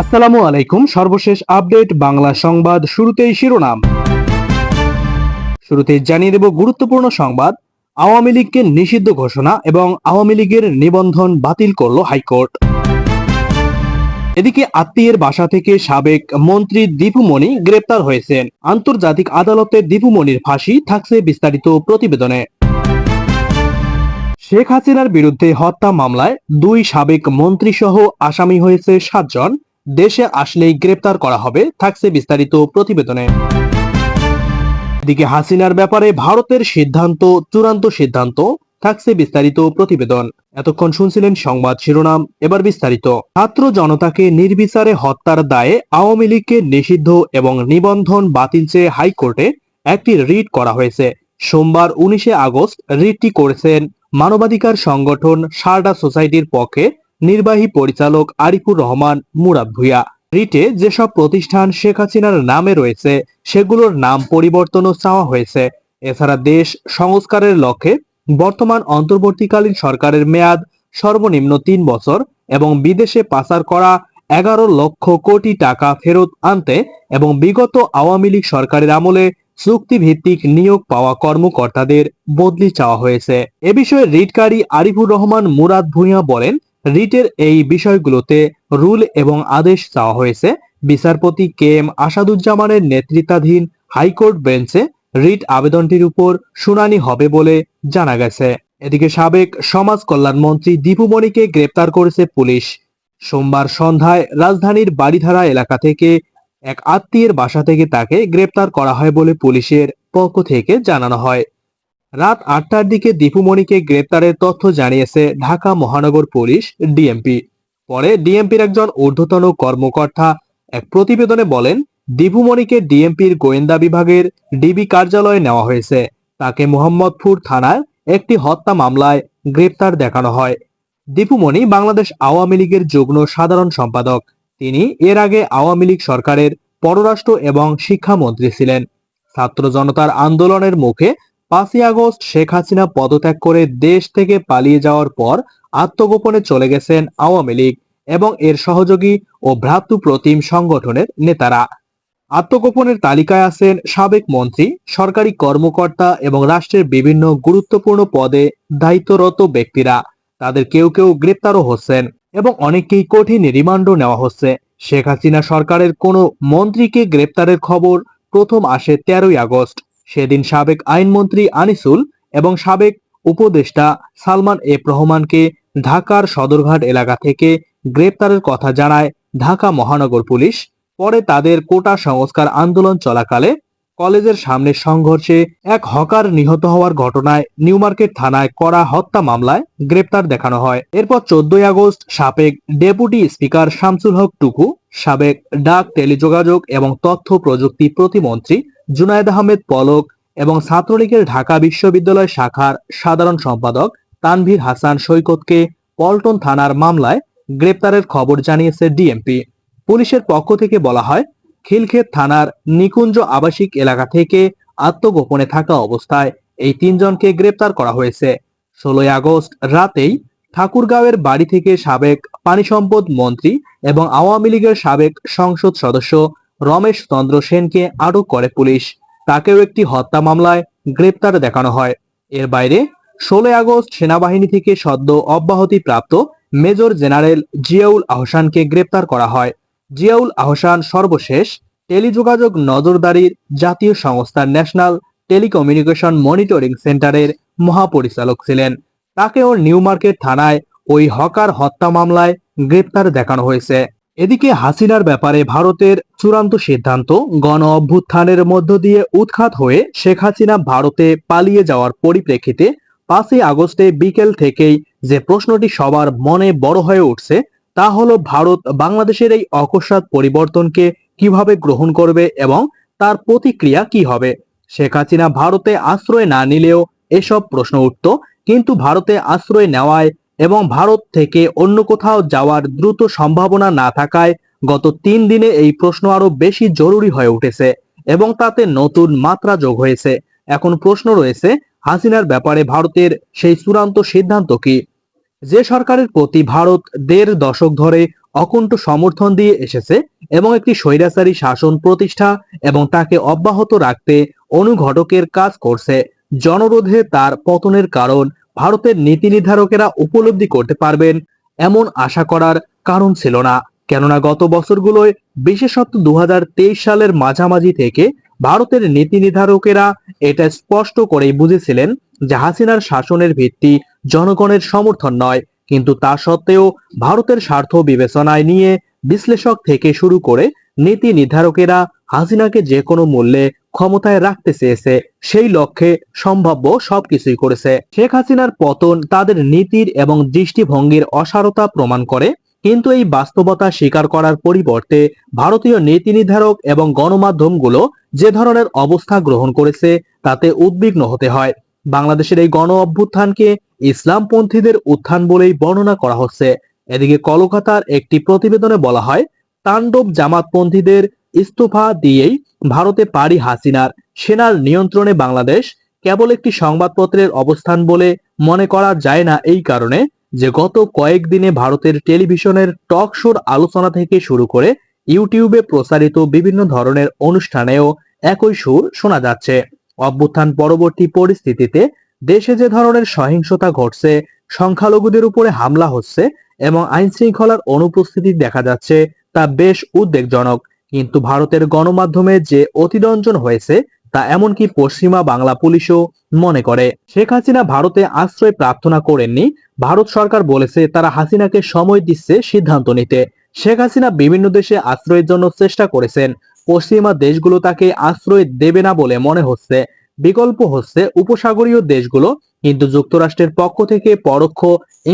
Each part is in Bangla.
আসসালামু আলাইকুম। সর্বশেষ আপডেট বাংলা সংবাদ শুরুতেই শিরোনাম। শুরুতেই জানিয়ে দেব গুরুত্বপূর্ণ সংবাদ। আওয়ামী লীগকে নিষিদ্ধ ঘোষণা এবং আওয়ামী লীগের নিবন্ধন বাতিল করল হাইকোর্ট। এদিকে আত্মীয়ের বাসা থেকে সাবেক মন্ত্রী দীপুমণি গ্রেপ্তার হয়েছেন। আন্তর্জাতিক আদালতে দীপুমণির ফাঁসি থাকছে বিস্তারিত প্রতিবেদনে। শেখ হাসিনার বিরুদ্ধে হত্যা মামলায় দুই সাবেক মন্ত্রী সহ আসামি হয়েছে সাতজন। দেশে আসলেই গ্রেপ্তার করা হবে, থাকছে বিস্তারিত প্রতিবেদনে। এদিকে হাসিনার ব্যাপারে ভারতের সিদ্ধান্ত, চূড়ান্ত সিদ্ধান্ত, থাকছে বিস্তারিত প্রতিবেদন। এতক্ষণ শুনছিলেন সংবাদ শিরোনাম, এবার বিস্তারিত। ছাত্র জনতাকে নির্বিচারে হত্যার দায়ে আওয়ামী লীগকে নিষিদ্ধ এবং নিবন্ধন বাতিল চেয়ে হাইকোর্টে একটি রিট করা হয়েছে। সোমবার উনিশে আগস্ট রিটটি করেছেন মানবাধিকার সংগঠন সারডা সোসাইটির পক্ষে নির্বাহী পরিচালক আরিফুর রহমান, মুরাদ ভুইয়া। রিটে যেসব প্রতিষ্ঠান শেখ হাসিনার নামে রয়েছে, সেগুলোর নাম পরিবর্তনও চাওয়া হয়েছে। এছাড়া দেশ সংস্কারের লক্ষ্যে বর্তমান অন্তর্বর্তীকালীন সরকারের মেয়াদ সর্বনিম্ন তিন বছর এবং বিদেশে পাচার করা এগারো লক্ষ কোটি টাকা ফেরত আনতে এবং বিগত আওয়ামী লীগ সরকারের আমলে চুক্তিভিত্তিক নিয়োগ পাওয়া কর্মকর্তাদের বদলি চাওয়া হয়েছে। এ বিষয়ে রিটকারী আরিফুর রহমান, মুরাদ ভূঁইয়া বলেন রিটের এই বিষয়গুলোতে রুল এবং আদেশ চাওয়া হয়েছে। বিচারপতি কে এম আসাদুজ্জামানের নেতৃত্বাধীন হাইকোর্ট বেঞ্চে রিট আবেদনটির উপর শুনানি হবে বলে জানা গেছে। এদিকে সাবেক সমাজ কল্যাণ মন্ত্রী দীপুমণিকে গ্রেপ্তার করেছে পুলিশ। সোমবার সন্ধ্যায় রাজধানীর বাড়িধারা এলাকা থেকে এক আত্মীয়ের বাসা থেকে তাকে গ্রেপ্তার করা হয় বলে পুলিশের পক্ষ থেকে জানানো হয়। রাত আটটার দিকে দীপুমণিকে গ্রেপ্তারের তথ্য জানিয়েছে ঢাকা মহানগর পুলিশ ডিএমপি। পরে ডিএমপির একজন ঊর্ধ্বতন কর্মকর্তা এক প্রতিবেদনে বলেন দীপুমণিকে ডিএমপির গোয়েন্দা বিভাগের ডিবি কার্যালয়ে নেওয়া হয়েছে। তাকে মোহাম্মদপুর থানার একটি হত্যা মামলায় গ্রেপ্তার দেখানো হয়। দীপুমণি বাংলাদেশ আওয়ামী লীগের যুগ্ম সাধারণ সম্পাদক। তিনি এর আগে আওয়ামী লীগ সরকারের পররাষ্ট্র এবং শিক্ষামন্ত্রী ছিলেন। ছাত্র জনতার আন্দোলনের মুখে পাঁচই আগস্ট শেখ হাসিনা পদত্যাগ করে দেশ থেকে পালিয়ে যাওয়ার পর আত্মগোপনে চলে গেছেন আওয়ামী লীগ এবং এর সহযোগী ও ভ্রাতৃপ্রতিম সংগঠনের নেতারা। আত্মগোপনের তালিকায় আছেন সাবেক মন্ত্রী, সরকারি কর্মকর্তা এবং রাষ্ট্রের বিভিন্ন গুরুত্বপূর্ণ পদে দায়িত্বরত ব্যক্তিরা। তাদের কেউ কেউ গ্রেপ্তারও হচ্ছেন এবং অনেককেই কঠিন রিমান্ডও নেওয়া হচ্ছে। শেখ হাসিনা সরকারের কোনো মন্ত্রীকে গ্রেপ্তারের খবর প্রথম আসে তেরোই আগস্ট। সেদিন সাবেক আইনমন্ত্রী আনিসুল এবং সাবেক উপদেষ্টা সালমান এফ রহমানকে ঢাকার সদরঘাট এলাকা থেকে গ্রেপ্তারের কথা জানায় ঢাকা মহানগর পুলিশ। পরে তাদের কোটা সংস্কার আন্দোলন চলাকালে কলেজের সামনে সংঘর্ষে এক হকার নিহত হওয়ার ঘটনায় নিউমার্কেট থানায় করা হত্যা মামলায় গ্রেপ্তার দেখানো হয়। এরপর চোদ্দই আগস্ট সাবেক ডেপুটি স্পিকার শামসুল হক টুকু, সাবেক ডাক টেলিযোগাযোগ এবং তথ্য প্রযুক্তি প্রতিমন্ত্রী জুনায়েদ আহমেদ পলক এবং ছাত্রলীগের ঢাকা বিশ্ববিদ্যালয় শাখার সাধারণ সম্পাদক তানভীর হাসান সৈকতকে পল্টন থানার মামলায় গ্রেপ্তারের খবর জানিয়েছে ডিএমপি। পুলিশের পক্ষ থেকে বলা হয় খিলক্ষেত থানার নিকুঞ্জ আবাসিক এলাকা থেকে আত্মগোপনে থাকা অবস্থায় এই তিনজনকে গ্রেপ্তার করা হয়েছে। ষোলোই আগস্ট রাতেই ঠাকুরগাঁওয়ের বাড়ি থেকে সাবেক পানি সম্পদ মন্ত্রী এবং আওয়ামী লীগের সাবেক সংসদ সদস্য রমেশ চন্দ্র সেনকে আটক করে পুলিশ। তাকেও একটি হত্যা মামলায় গ্রেপ্তার দেখানো হয়। এর বাইরে ষোলোই আগস্ট সেনাবাহিনী থেকে সদ্য অব্যাহতি প্রাপ্ত মেজর জেনারেল জিয়াউল আহসানকে গ্রেপ্তার করা হয়। জিয়াউল আহসান সর্বশেষ, টেলিযোগাযোগ নজরদারির জাতীয় সংস্থার ন্যাশনাল টেলিকমিউনিকেশন মনিটরিং সেন্টারের মহাপরিচালক ছিলেন। তাকেও নিউ মার্কেট থানায় ওই হকার হত্যা মামলায় গ্রেপ্তার দেখানো হয়েছে। এদিকে হাসিনার ব্যাপারে ভারতের চূড়ান্ত সিদ্ধান্ত গণ অভ্যুত্থানের মধ্য দিয়ে উৎখাত হয়ে শেখ হাসিনা ভারতে পালিয়ে যাওয়ার পরিপ্রেক্ষিতে পাঁচই আগস্টে বিকেল থেকেই যে প্রশ্নটি সবার মনে বড় হয়ে উঠছে তা হলো ভারত বাংলাদেশের এই অকস্মাৎ পরিবর্তনকে কীভাবে গ্রহণ করবে এবং তার প্রতিক্রিয়া কি হবে? শেখ হাসিনা ভারতে আশ্রয় না নিলেও এসব প্রশ্ন উঠত, কিন্তু ভারতে আশ্রয় নেওয়ায় এবং ভারত থেকে অন্য কোথাও যাওয়ার দ্রুত সম্ভাবনা না থাকায় গত তিন দিনে এই প্রশ্ন আরও বেশি জরুরি হয়ে উঠেছে এবং তাতে নতুন মাত্রা যোগ হয়েছে। এখন প্রশ্ন রয়েছে, হাসিনার ব্যাপারে ভারতের সেই চূড়ান্ত সিদ্ধান্ত কি? যে সরকারের প্রতি ভারত দেড় দশক ধরে অকুণ্ঠ সমর্থন দিয়ে এসেছে এবং একটি স্বৈরাচারী শাসন প্রতিষ্ঠা এবং তাকে অব্যাহত রাখতে অনুঘটকের কাজ করছে, জনরোধে তার পতনের কারণ ভারতের নীতি নির্ধারকেরা উপলব্ধি করতে পারবেন এমন আশা করার কারণ ছিল না। কেননা গত বছরগুলোয়, বিশেষত দু হাজার তেইশ সালের মাঝামাঝি থেকে ভারতের নীতি নির্ধারকেরা এটা স্পষ্ট করেই বুঝেছিলেন যে হাসিনার শাসনের ভিত্তি জনগণের সমর্থন নয়, কিন্তু তা সত্ত্বেও ভারতের স্বার্থ বিবেচনায় নিয়ে বিশ্লেষক থেকে শুরু করে নীতি নির্ধারকেরা হাসিনাকে যে কোনো মূল্যে ক্ষমতায় রাখতে চেয়েছে, সেই লক্ষ্যে সম্ভাব্য সবকিছুই করেছে। শেখ হাসিনার পতন তাদের নীতির এবং দৃষ্টিভঙ্গির অসারতা প্রমাণ করে, কিন্তু এই বাস্তবতা স্বীকার করার পরিবর্তে ভারতীয় নীতি নির্ধারক এবং গণমাধ্যমগুলো যে ধরনের অবস্থা গ্রহণ করেছে, তাতে উদ্বিগ্ন হতে হয়। বাংলাদেশের এই গণ অভ্যুত্থানকে ইসলামপন্থীদের উত্থান বলেই বর্ণনা করা হচ্ছে। এদিকে কলকাতার একটি প্রতিবেদনে বলা হয়, তাণ্ডব জামাতপন্থীদের ইস্তফা দিয়েই ভারতে পাড়ি হাসিনার সেনার নিয়ন্ত্রণে বাংলাদেশ কেবল একটি সংবাদপত্রের অবস্থান বলে মনে করা যায় না এই কারণে যে গত কয়েকদিনে ভারতের টেলিভিশনের টক শোর আলোচনা থেকে শুরু করে ইউটিউবে প্রচারিত বিভিন্ন ধরনের অনুষ্ঠানেও একই সুর শোনা যাচ্ছে। অভ্যুত্থান পরবর্তী পরিস্থিতিতে দেশে যে ধরনের সহিংসতা ঘটছে, সংখ্যালঘুদের উপরে হামলা হচ্ছে এবং আইন শৃঙ্খলার অনুপস্থিতি দেখা যাচ্ছে তা বেশ উদ্বেগজনক। কিন্তু ভারতের গণমাধ্যমে যে অতিরঞ্জন হয়েছে তা এমনকি পশ্চিমা বাংলা পুলিশও মনে করে। শেখ হাসিনা ভারতে আশ্রয় প্রার্থনা করেননি। ভারত সরকার বলেছে তারা হাসিনাকে সময় দিচ্ছে সিদ্ধান্ত নিতে। শেখ হাসিনা বিভিন্ন দেশে আশ্রয়ের জন্য চেষ্টা করেছেন। পশ্চিমা দেশগুলো তাকে আশ্রয় দেবে না বলে মনে হচ্ছে। বিকল্প হচ্ছে উপসাগরীয় দেশগুলো, কিন্তু যুক্তরাষ্ট্রের পক্ষ থেকে পরোক্ষ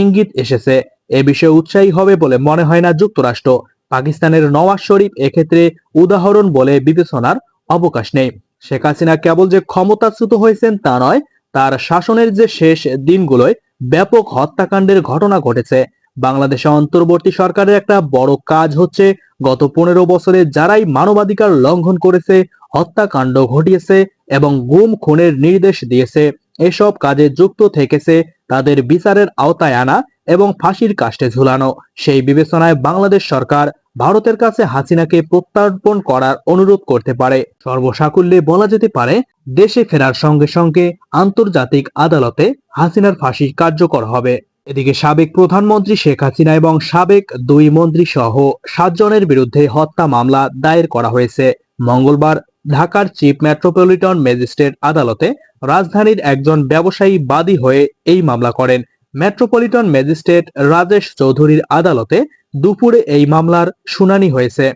ইঙ্গিত এসেছে। এ বিষয়ে উৎসাহী হবে বলে মনে হয় না যুক্তরাষ্ট্র। পাকিস্তানের নওয়াজ শরীফ এক্ষেত্রে উদাহরণ বলে বিবেচনার অবকাশ নেই। শেখ হাসিনা কেবল যে ক্ষমতাচ্যুত হয়েছেন তা নয়, তার শাসনের যে শেষ দিনগুলোয় ব্যাপক হত্যাকাণ্ডের ঘটনা ঘটেছে। বাংলাদেশে অন্তর্বর্তী সরকারের একটা বড় কাজ হচ্ছে গত পনেরো বছরে যারাই মানবাধিকার লঙ্ঘন করেছে হত্যাকাণ্ড ঘটিয়েছে এবং গুম খুনের নির্দেশ দিয়েছে। এসব কাজে যুক্ত থেকেছে তাদের বিচারের আওতায় আনা এবং ফাঁসির কাষ্টে ঝুলানো। সেই বিবেচনায় বাংলাদেশ সরকার ভারতের কাছে হাসিনাকে প্রত্যার্পণ করার অনুরোধ করতে পারে। সর্বসাকুল্যে বলা যেতে পারে, দেশে ফেরার সঙ্গে সঙ্গে আন্তর্জাতিক আদালতে হাসিনার ফাঁসি কার্যকর হবে। এদিকে সাবেক প্রধানমন্ত্রী শেখ হাসিনা এবং সাবেক দুই মন্ত্রী সহ সাতজনের বিরুদ্ধে হত্যা মামলা দায়ের করা হয়েছে। মঙ্গলবার ঢাকার চিফ মেট্রোপলিটন ম্যাজিস্ট্রেট আদালতে রাজধানীর একজন ব্যবসায়ী বাদী হয়ে এই মামলা করেন। মেট্রোপলিটন ম্যাজিস্ট্রেট রাজেশ চৌধুরীর আদালতে দুপুরে এই মামলার শুনানি হয়েছে।